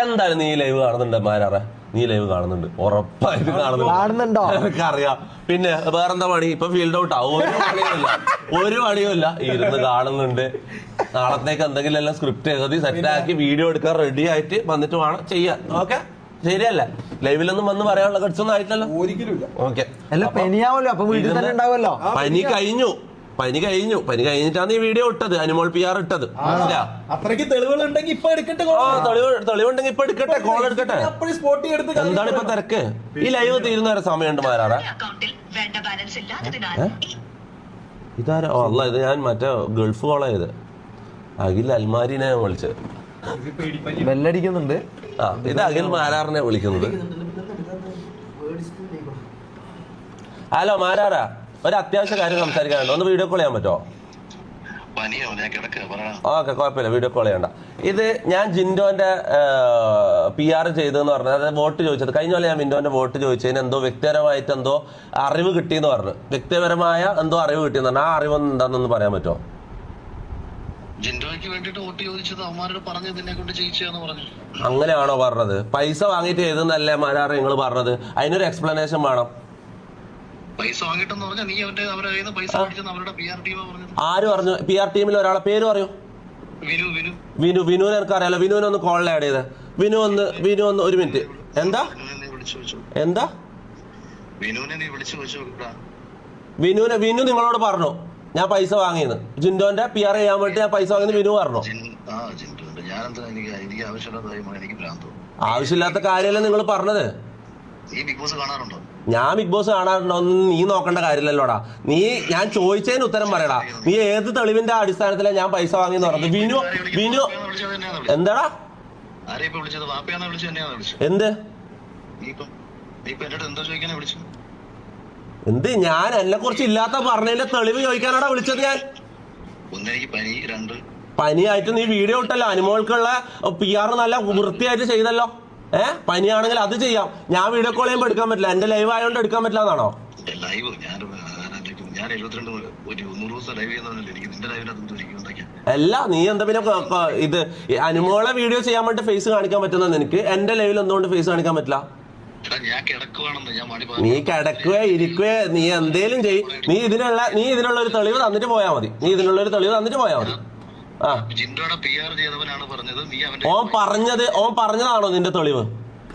എന്തായാലും നീ ലൈവ് കാണുന്നുണ്ട് മാരാറെ? നീ ലൈവ് കാണുന്നുണ്ട്. ഉറപ്പായിട്ട് കാണുന്നുണ്ട്? എനിക്കറിയാം. പിന്നെ വേറെന്താ പണി? ഇപ്പൊ ഫീൽഡ് ഔട്ടാ ഒരു പണിയുമില്ല ഒരു പണിയുമില്ല ഇരുന്ന് കാണുന്നുണ്ട്. നാളത്തേക്ക് എന്തെങ്കിലും എല്ലാം സ്ക്രിപ്റ്റ് എഴുതി സെറ്റ് ആക്കി വീഡിയോ എടുക്കാൻ റെഡി ആയിട്ട് വന്നിട്ട് വേണം ചെയ്യാൻ. ഓക്കെ ശരിയല്ലേ? ലൈവിലൊന്നും വന്ന് പറയാനുള്ള കട്സൊന്നും ആയിട്ടില്ലല്ലോ. ഒരിക്കലുമില്ല ഓക്കെ അല്ല പെനിയാവല്ലോ. അപ്പൊ വീട്ടിൽ തന്നെ ഉണ്ടാവുമല്ലോ പനി കഴിഞ്ഞു. പനി കഴിഞ്ഞു. പനി കഴിഞ്ഞിട്ടാണ് ഈ വീഡിയോ ഇട്ടത്. അനുമോൾ പി ആർ ഇട്ടത്. അത്രയ്ക്ക് തെളിവുകളുണ്ടെങ്കിൽ ഇപ്പൊ എടുക്കട്ടെ തെളിവുണ്ടെങ്കിൽ ഇപ്പൊ എടുക്കട്ടെ. കോൾ എടുക്കട്ടെ. അപ്പോഴും സ്പോട്ടി എടുത്ത് എന്താണ് ഇപ്പൊ തിരക്ക്? ഈ ലൈവ് തീരുന്ന വരെ സമയമുണ്ട് മാറാറ അക്കൗണ്ടിൽ വേണ്ട ബാലൻസ് ഇല്ലാത്തതിനാൽ ഈ ഇതാരാ? അല്ല ഇത് ഞാൻ മറ്റേ ഗൾഫ് കോളായത് അഖിൽ അൽമാരിനെ ഞാൻ വിളിച്ചത് ബെല്ലടിക്കുന്നുണ്ട്. ആ ഇത് അഖിൽ മാരാറിനെ വിളിക്കുന്നത്. ഹലോ മാരാറാ? ഒരു അത്യാവശ്യ കാര്യം സംസാരിക്കാനുണ്ട്. ഒന്ന് വീഡിയോ കോൾ ചെയ്യാൻ പറ്റുമോ? ഓക്കെ കുഴപ്പമില്ല. വീഡിയോ കോൾ ചെയ്യണ്ട. ഇത് ഞാൻ ജിൻഡോന്റെ പി ആർ ചെയ്തെന്ന് പറഞ്ഞത് അതായത് വോട്ട് ചോദിച്ചത്. കഴിഞ്ഞ പോലെ ഞാൻ വിൻഡോന്റെ വോട്ട് ചോദിച്ചതിന് എന്തോ വ്യക്തിപരമായിട്ട് എന്തോ അറിവ് കിട്ടിയെന്ന് പറഞ്ഞു. വ്യക്തിപരമായ എന്തോ അറിവ് കിട്ടിയെന്ന് പറഞ്ഞു. ആ അറിവ് എന്താണെന്ന് പറയാൻ പറ്റുമോ? ജിൻഡോയ്ക്ക് വേണ്ടിട്ട് വോട്ട് ചോദിച്ചത് അവന്മാരോട് പറഞ്ഞു കൊണ്ട് പറഞ്ഞു. അങ്ങനെയാണോ പറഞ്ഞത്? പൈസ വാങ്ങിയിട്ട് ചെയ്തെന്നല്ലേ മാരാറ് നിങ്ങൾ പറഞ്ഞത്? അതിനൊരു എക്സ്പ്ലനേഷൻ വേണം. പൈസ വാങ്ങിട്ടെന്ന് പറഞ്ഞാൽ നീ അവന്റെ അവരുടെ കയ്യിൽ നിന്ന് പൈസ മേടിച്ചെന്ന് അവരുടെ പി ആർ ടീമാ പറഞ്ഞത്. ആര് പറഞ്ഞു? പി ആർ ടീമിൽ ഒരാളെ പേര് പറയൂ. വിനു വിനു. വിനു വിനുവിനെ എനിക്കറിയാലോ. വിനുവിനെ ഒന്ന് കോളിൽ ആഡ് ചെയ്ത്. വിനു ഒന്ന് വിനു ഒന്ന് ഒരു മിനിറ്റ് എന്താ? എന്താ? വിനുവിനെ നീ വിളിച്ചു വിനുവിനെ വിനു നിങ്ങളോട് പറഞ്ഞു. ഞാൻ പൈസ വാങ്ങിയെന്ന്. ജിൻഡോന്റെ പി ആർ ചെയ്യാൻ വേണ്ടി ഞാൻ പൈസ വാങ്ങിയെന്ന് വിനു പറഞ്ഞു. എനിക്ക് എനിക്ക് ആവശ്യമില്ലാത്ത എനിക്ക് കാര്യമല്ലേ നിങ്ങൾ പറഞ്ഞത്? ഞാൻ ബിഗ് ബോസ് കാണാറുണ്ടോ? നീ നോക്കേണ്ട കാര്യമില്ലല്ലോടാ. നീ ഞാൻ ചോദിച്ചതിന് ഉത്തരം പറയടാ. നീ ഏത് തെളിവിന്റെ അടിസ്ഥാനത്തിലാണ് ഞാൻ പൈസ വാങ്ങിയെന്ന് പറഞ്ഞത്? വിനു വിനു എന്താടാ? എന്ത്? എന്താ ഞാൻ എന്നെ കുറിച്ച് ഇല്ലാത്ത പറഞ്ഞതിന്റെ തെളിവ് ചോദിക്കാനാടാ വിളിച്ചത് ഞാൻ. പനിയായിട്ട് നീ വീഡിയോ ഇട്ടല്ലോ. അനുമോൾക്കുള്ള പി ആർ നല്ല വൃത്തിയായിട്ട് ചെയ്തല്ലോ. ഏ? പനിയാണെങ്കിൽ അത് ചെയ്യാം. ഞാൻ വീഡിയോ കോൾ ചെയ്യുമ്പോൾ എടുക്കാൻ പറ്റില്ല. എന്റെ ലൈവ് ആയതുകൊണ്ട് എടുക്കാൻ പറ്റില്ല എന്നാണോ ലൈവ് ഞാൻ ഞാൻ എഴുപത്തിരണ്ട് ഒരു നൂറ് ദിവസം ലൈവ് ചെയ്യുന്നതല്ലേ എനിക്ക് നിന്റെ ലൈവിനകത്ത് അല്ല നീ എന്താ പിന്നെ ഇത് അനുമോളെ വീഡിയോ ചെയ്യാൻ വേണ്ടി ഫേസ് കാണിക്കാൻ പറ്റുന്ന നിനക്ക് എന്റെ ലൈവിൽ എന്തുകൊണ്ട് ഫേസ് കാണിക്കാൻ പറ്റില്ല? നീ കിടക്കുകയോ ഇരിക്കുകയോ നീ എന്തേലും ചെയ് നീ ഇതിനുള്ള നീ ഇതിനുള്ള ഒരു തെളിവ് തന്നിട്ട് പോയാൽ മതി. നീ ഇതിനുള്ള ഒരു തെളിവ് തന്നിട്ട് പോയാൽ മതി. ജിൻഡോടെ പി ആർ ചെയ്തവനാണ് പറഞ്ഞത്. നീ അവന്റെ ഓൻ പറഞ്ഞത് ഓൻ പറഞ്ഞതാണോ നിന്റെ തെളിവ്?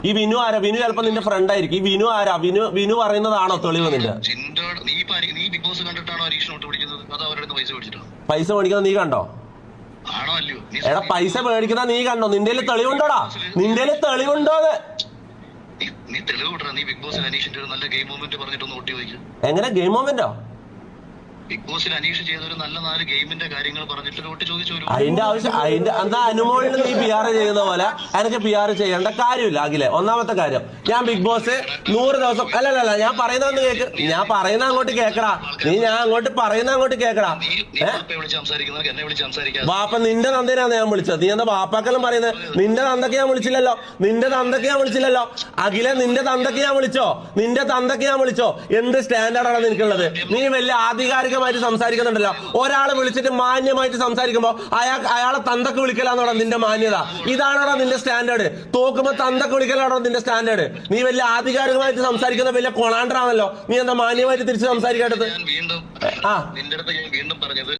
ഈ വിനു ആരാ? വിനു ചിലപ്പോ നിന്റെ ഫ്രണ്ട് ആയിരിക്കും. ഈ വിനു ആരാ? വിനു വിനു പറയുന്നതാണോ തെളിവ് നിന്റെ? ജിൻഡോടെ നീ ഇപ്പൊ അരി- നീ ബിഗ് ബോസ് കണ്ടിട്ടാണോ ഹരീഷ് നോട്ട് പിടിക്കുന്നത്? അതോ അവരുടെ അടുത്ത് പൈസ മേടിച്ചിട്ടോ പൈസ മേടിക്കുന്നത് നീ കണ്ടോ? ആണോ അല്ലയോ? നീ എടാ പൈസ മേടിക്കുന്ന നീ കണ്ടോ? നിന്റെ കയ്യിൽ തെളിവുണ്ടോടാ? നിന്റെ കയ്യിൽ തെളിവുണ്ടോന്ന് നീ- നീ തെളിവ് വിടറ നീ ബിഗ് ബോസിൽ അനീഷിന്റെ ഒരു നല്ല ഗെയിം മൂവ്മെന്റ് പറഞ്ഞിട്ടൊന്ന് എങ്ങനെ? ഗെയിം മൊമെന്റോ ബിഗ് ബോസിൽ അനീഷ് ചെയ്ത ഒരു നല്ല നാല് ഗെയിമിന്റെ കാര്യങ്ങൾ പറഞ്ഞിട്ട് വോട്ട് ചോദിച്ചു അതിന്റെ ആവശ്യം അതിന്റെ എന്താ അനുമോളിൽ നീ പി ആർ ചെയ്യുന്ന പോലെ എനിക്ക് പി ആർ ചെയ്യേണ്ട കാര്യമില്ല. അഖിലെ ഒന്നാമത്തെ കാര്യം ഞാൻ ബിഗ് ബോസ് നൂറ് ദിവസം അല്ല അല്ല, ഞാൻ പറയുന്ന കേക്ക്. ഞാൻ പറയുന്ന അങ്ങോട്ട് കേക്കടാ. നീ ഞാൻ അങ്ങോട്ട് പറയുന്ന അങ്ങോട്ട് കേക്കടാ. വാപ്പ നിന്റെ തന്തേനാണ് ഞാൻ വിളിച്ചത്. നീ എന്താ വാപ്പാക്കെല്ലാം പറയുന്നത്? നിന്റെ തന്തക്ക് ഞാൻ വിളിച്ചില്ലല്ലോ. നിന്റെ തന്തക്ക് ഞാൻ വിളിച്ചില്ലല്ലോ. അഖിലെ നിന്റെ തന്തക്ക് ഞാൻ വിളിച്ചോ? നിന്റെ തന്തക്ക് ഞാൻ വിളിച്ചോ? എന്ത് സ്റ്റാൻഡേർഡാണ് നിനക്കുള്ളത്? നീ വലിയ ആധികാരികമായിട്ട് സംസാരിക്കുന്നുണ്ടല്ലോ. ഒരാളെ വിളിച്ചിട്ട് മാന്യമായിട്ട് സംസാരിക്കുമ്പോ അയാൾ അയാളെ തന്തക്ക് വിളിക്കലാന്നോടാ നിന്റെ മാന്യത. ഇതാണോടാ നിന്റെ സ്റ്റാൻഡേർഡ്. തോക്കുമ്പോ തന്തക്ക് വിളിക്കലാണോ നിന്റെ സ്റ്റാൻഡേർഡ്. നീ വലിയ ആധികാരികമായിട്ട് സംസാരിക്കുന്ന വലിയ കൊളാണ്ടറാണല്ലോ. നീ എന്താ മാന്യമായിട്ട് തിരിച്ച് സംസാരിക്കേണ്ടത് ആ. നിന്റെ അടുത്ത് ഞാൻ വീണ്ടും പറഞ്ഞത്